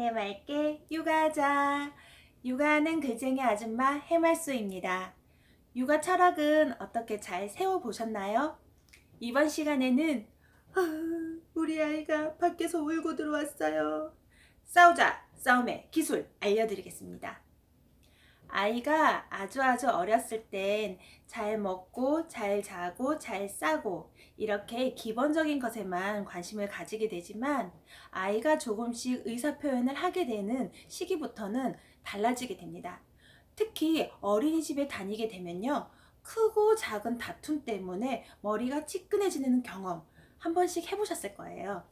해맑게 육아하자. 육아하는 글쟁이 아줌마 해말소입니다. 육아 철학은 어떻게 잘 세워보셨나요? 이번 시간에는 아, 우리 아이가 밖에서 울고 들어왔어요. 싸우자 싸움의 기술 알려드리겠습니다. 아이가 아주 아주 어렸을 땐 잘 먹고 잘 자고 잘 싸고 이렇게 기본적인 것에만 관심을 가지게 되지만 아이가 조금씩 의사 표현을 하게 되는 시기부터는 달라지게 됩니다. 특히 어린이집에 다니게 되면요. 크고 작은 다툼 때문에 머리가 찌끈해지는 경험 한 번씩 해보셨을 거예요.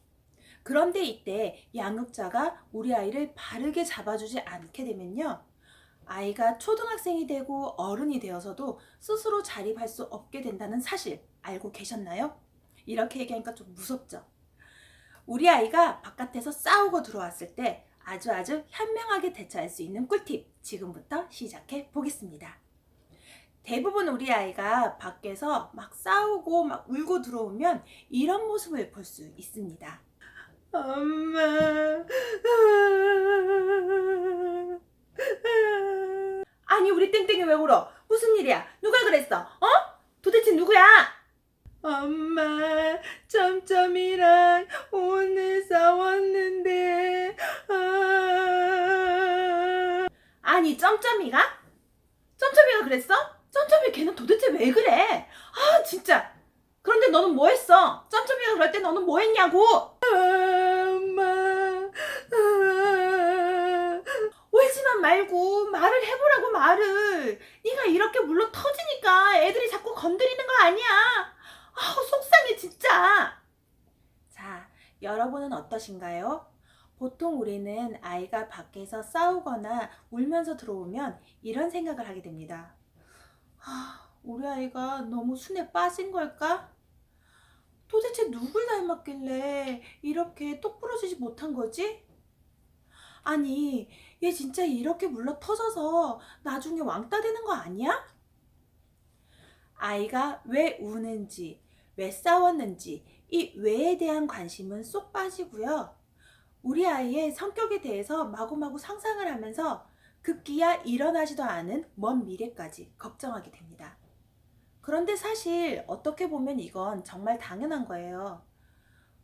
그런데 이때 양육자가 우리 아이를 바르게 잡아주지 않게 되면요. 아이가 초등학생이 되고 어른이 되어서도 스스로 자립할 수 없게 된다는 사실 알고 계셨나요? 이렇게 얘기하니까 좀 무섭죠? 우리 아이가 바깥에서 싸우고 들어왔을 때 아주 아주 현명하게 대처할 수 있는 꿀팁 지금부터 시작해 보겠습니다. 대부분 우리 아이가 밖에서 막 싸우고 막 울고 들어오면 이런 모습을 볼 수 있습니다. 엄마. 아니 우리 땡땡이 왜 울어? 무슨 일이야? 누가 그랬어? 어? 도대체 누구야? 엄마 점점이랑 오늘 싸웠는데 아... 아니 점점이가? 점점이가 그랬어? 점점이 걔는 도대체 왜 그래? 아 진짜 그런데 너는 뭐 했어? 점점이가 그럴 때 너는 뭐 했냐고? 엄마 말고 말을 해보라고 말을 네가 이렇게 물러 터지니까 애들이 자꾸 건드리는 거 아니야 아우 속상해 진짜 자 여러분은 어떠신가요? 보통 우리는 아이가 밖에서 싸우거나 울면서 들어오면 이런 생각을 하게 됩니다 아, 우리 아이가 너무 순에 빠진 걸까? 도대체 누굴 닮았길래 이렇게 똑부러지지 못한 거지? 아니, 얘 진짜 이렇게 물러 터져서 나중에 왕따 되는 거 아니야? 아이가 왜 우는지, 왜 싸웠는지, 이 왜에 대한 관심은 쏙 빠지고요. 우리 아이의 성격에 대해서 마구마구 상상을 하면서 급기야 일어나지도 않은 먼 미래까지 걱정하게 됩니다. 그런데 사실 어떻게 보면 이건 정말 당연한 거예요.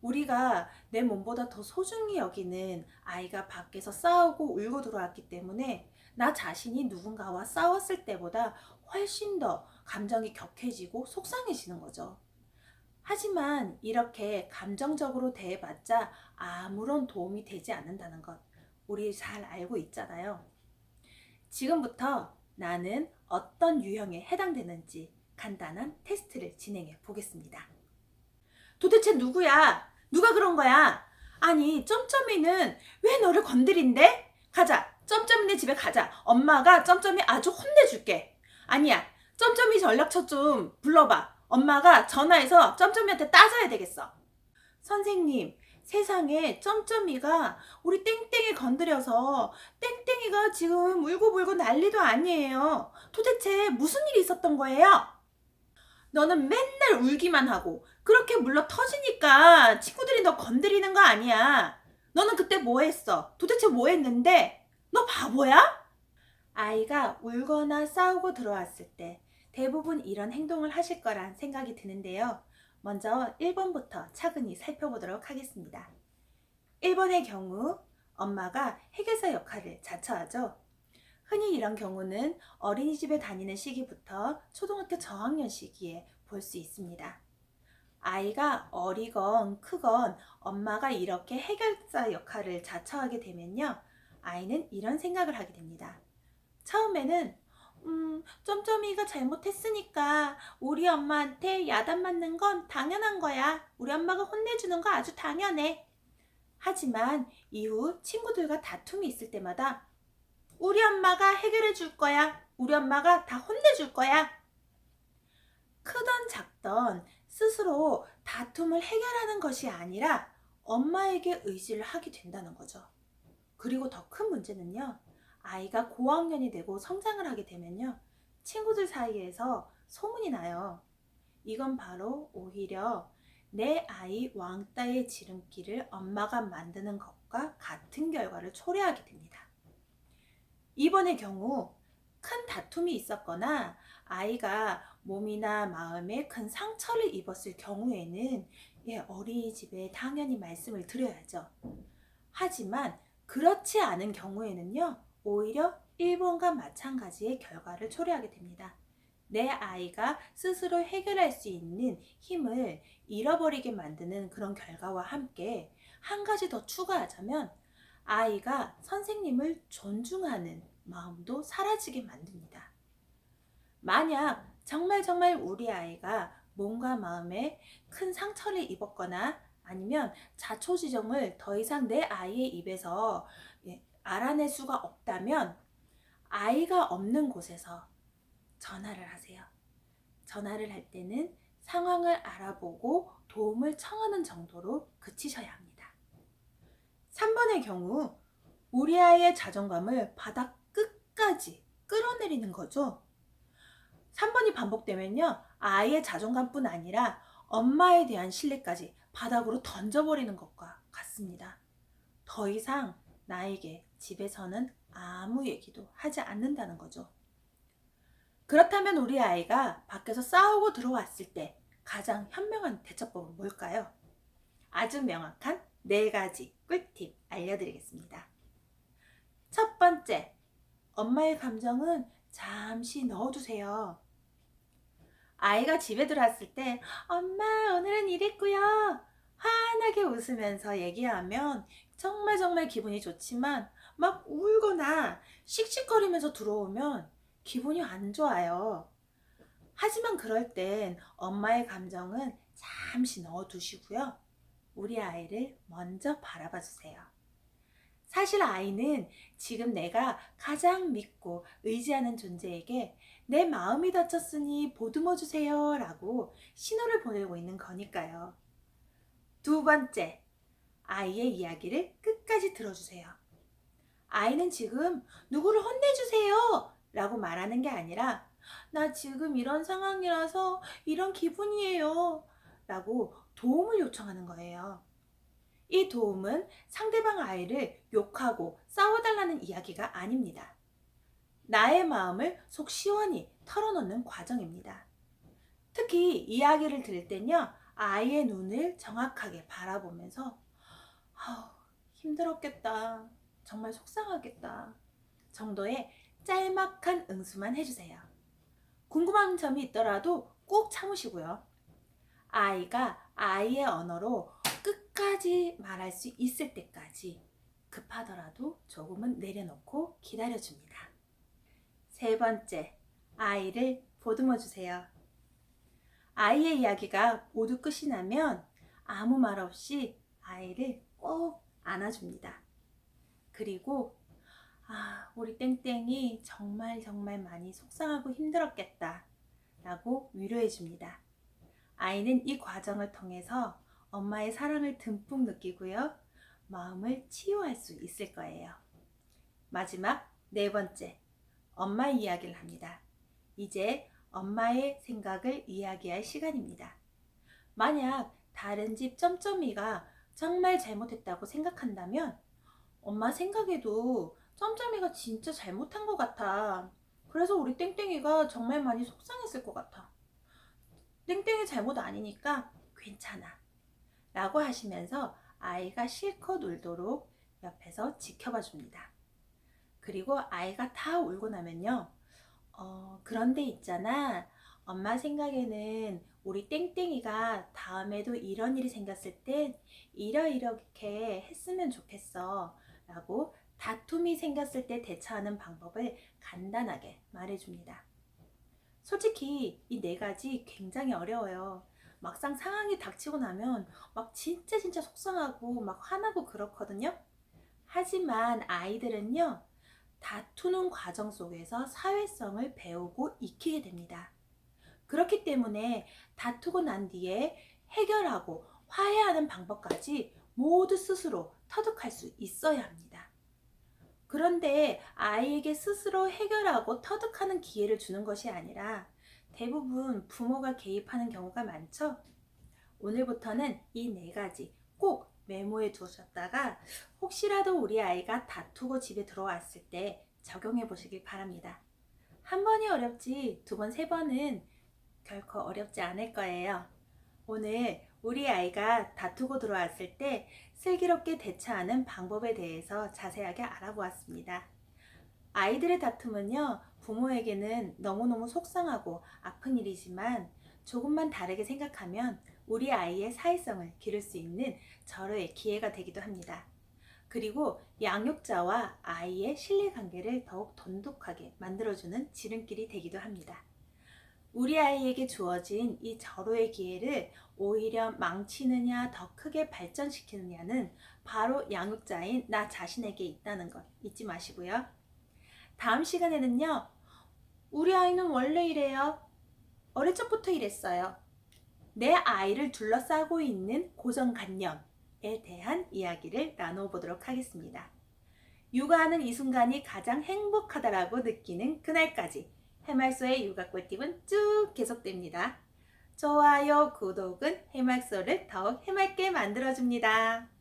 우리가 내 몸보다 더 소중히 여기는 아이가 밖에서 싸우고 울고 들어왔기 때문에 나 자신이 누군가와 싸웠을 때보다 훨씬 더 감정이 격해지고 속상해지는 거죠. 하지만 이렇게 감정적으로 대해봤자 아무런 도움이 되지 않는다는 것 우리 잘 알고 있잖아요. 지금부터 나는 어떤 유형에 해당되는지 간단한 테스트를 진행해 보겠습니다. 도대체 누구야? 누가 그런 거야? 아니, 점점이는 왜 너를 건드린대? 가자. 점점이네 집에 가자. 엄마가 점점이 아주 혼내줄게. 아니야. 점점이 전략처 좀 불러봐. 엄마가 전화해서 점점이한테 따져야 되겠어. 선생님, 세상에 점점이가 우리 땡땡이 건드려서 땡땡이가 지금 울고불고 난리도 아니에요. 도대체 무슨 일이 있었던 거예요? 너는 맨날 울기만 하고 그렇게 물러 터지니까 친구들이 너 건드리는 거 아니야. 너는 그때 뭐 했어? 도대체 뭐 했는데? 너 바보야? 아이가 울거나 싸우고 들어왔을 때 대부분 이런 행동을 하실 거란 생각이 드는데요. 먼저 1번부터 차근히 살펴보도록 하겠습니다. 1번의 경우 엄마가 해결사 역할을 자처하죠. 흔히 이런 경우는 어린이집에 다니는 시기부터 초등학교 저학년 시기에 볼 수 있습니다. 아이가 어리건 크건 엄마가 이렇게 해결사 역할을 자처하게 되면요. 아이는 이런 생각을 하게 됩니다. 처음에는 음, 점점이가 잘못했으니까 우리 엄마한테 야단 맞는 건 당연한 거야. 우리 엄마가 혼내주는 거 아주 당연해. 하지만 이후 친구들과 다툼이 있을 때마다 우리 엄마가 해결해 줄 거야. 우리 엄마가 다 혼내줄 거야. 크던 작던 스스로 다툼을 해결하는 것이 아니라 엄마에게 의지를 하게 된다는 거죠. 그리고 더 큰 문제는요. 아이가 고학년이 되고 성장을 하게 되면요. 친구들 사이에서 소문이 나요. 이건 바로 오히려 내 아이 왕따의 지름길을 엄마가 만드는 것과 같은 결과를 초래하게 됩니다. 이번의 경우 큰 다툼이 있었거나 아이가 몸이나 마음에 큰 상처를 입었을 경우에는 예, 어린이집에 당연히 말씀을 드려야죠. 하지만 그렇지 않은 경우에는요, 오히려 1번과 마찬가지의 결과를 초래하게 됩니다. 내 아이가 스스로 해결할 수 있는 힘을 잃어버리게 만드는 그런 결과와 함께 한 가지 더 추가하자면 아이가 선생님을 존중하는 마음도 사라지게 만듭니다. 만약 정말 정말 우리 아이가 몸과 마음에 큰 상처를 입었거나 아니면 자초지종을 더 이상 내 아이의 입에서 예, 알아낼 수가 없다면 아이가 없는 곳에서 전화를 하세요. 전화를 할 때는 상황을 알아보고 도움을 청하는 정도로 그치셔야 합니다. 3번의 경우 우리 아이의 자존감을 바닥 끝까지 끌어내리는 거죠. 3번이 반복되면요. 아이의 자존감뿐 아니라 엄마에 대한 신뢰까지 바닥으로 던져버리는 것과 같습니다. 더 이상 나에게 집에서는 아무 얘기도 하지 않는다는 거죠. 그렇다면 우리 아이가 밖에서 싸우고 들어왔을 때 가장 현명한 대처법은 뭘까요? 아주 명확한 네 가지 꿀팁 알려드리겠습니다. 첫 번째, 엄마의 감정은 잠시 넣어두세요. 아이가 집에 들어왔을 때, 엄마, 오늘은 이랬고요. 환하게 웃으면서 얘기하면 정말 정말 기분이 좋지만 막 울거나 씩씩거리면서 들어오면 기분이 안 좋아요. 하지만 그럴 땐 엄마의 감정은 잠시 넣어두시고요. 우리 아이를 먼저 바라봐 주세요. 사실 아이는 지금 내가 가장 믿고 의지하는 존재에게 내 마음이 다쳤으니 보듬어 주세요 라고 신호를 보내고 있는 거니까요. 두 번째, 아이의 이야기를 끝까지 들어주세요. 아이는 지금 누구를 혼내주세요 라고 말하는 게 아니라 나 지금 이런 상황이라서 이런 기분이에요 라고 도움을 요청하는 거예요. 이 도움은 상대방 아이를 욕하고 싸워달라는 이야기가 아닙니다. 나의 마음을 속 시원히 털어놓는 과정입니다. 특히 이야기를 들을 땐요, 아이의 눈을 정확하게 바라보면서, 아우, 힘들었겠다. 정말 속상하겠다. 정도의 짤막한 응수만 해주세요. 궁금한 점이 있더라도 꼭 참으시고요. 아이가 아이의 언어로 끝까지 말할 수 있을 때까지 급하더라도 조금은 내려놓고 기다려줍니다. 세 번째, 아이를 보듬어 주세요. 아이의 이야기가 모두 끝이 나면 아무 말 없이 아이를 꼭 안아줍니다. 그리고 아, 우리 땡땡이 정말 정말 많이 속상하고 힘들었겠다. 라고 위로해 줍니다. 아이는 이 과정을 통해서 엄마의 사랑을 듬뿍 느끼고요. 마음을 치유할 수 있을 거예요. 마지막 네 번째, 엄마 이야기를 합니다. 이제 엄마의 생각을 이야기할 시간입니다. 만약 다른 집 점점이가 정말 잘못했다고 생각한다면 엄마 생각에도 점점이가 진짜 잘못한 것 같아. 그래서 우리 땡땡이가 정말 많이 속상했을 것 같아. 땡땡이 잘못 아니니까 괜찮아. 라고 하시면서 아이가 실컷 울도록 옆에서 지켜봐 줍니다. 그리고 아이가 다 울고 나면요. 어, 그런데 있잖아. 엄마 생각에는 우리 땡땡이가 다음에도 이런 일이 생겼을 땐 이러이렇게 했으면 좋겠어. 라고 다툼이 생겼을 때 대처하는 방법을 간단하게 말해줍니다. 솔직히 이 네 가지 굉장히 어려워요. 막상 상황이 닥치고 나면 막 진짜 진짜 속상하고 막 화나고 그렇거든요. 하지만 아이들은요, 다투는 과정 속에서 사회성을 배우고 익히게 됩니다. 그렇기 때문에 다투고 난 뒤에 해결하고 화해하는 방법까지 모두 스스로 터득할 수 있어야 합니다. 그런데 아이에게 스스로 해결하고 터득하는 기회를 주는 것이 아니라 대부분 부모가 개입하는 경우가 많죠? 오늘부터는 이 네 가지 꼭 메모해 두셨다가 혹시라도 우리 아이가 다투고 집에 들어왔을 때 적용해 보시길 바랍니다. 한 번이 어렵지 두 번, 세 번은 결코 어렵지 않을 거예요. 오늘 우리 아이가 다투고 들어왔을 때 슬기롭게 대처하는 방법에 대해서 자세하게 알아보았습니다. 아이들의 다툼은요, 부모에게는 너무너무 속상하고 아픈 일이지만 조금만 다르게 생각하면 우리 아이의 사회성을 기를 수 있는 절호의 기회가 되기도 합니다. 그리고 양육자와 아이의 신뢰 관계를 더욱 돈독하게 만들어주는 지름길이 되기도 합니다. 우리 아이에게 주어진 이 절호의 기회를 오히려 망치느냐 더 크게 발전시키느냐는 바로 양육자인 나 자신에게 있다는 것 잊지 마시고요. 다음 시간에는요, 우리 아이는 원래 이래요. 어릴 적부터 이랬어요. 내 아이를 둘러싸고 있는 고정관념에 대한 이야기를 나눠보도록 하겠습니다. 육아하는 이 순간이 가장 행복하다라고 느끼는 그날까지 해말소의 육아 꿀팁은 쭉 계속됩니다. 좋아요, 구독은 해말소를 더욱 해맑게 만들어줍니다.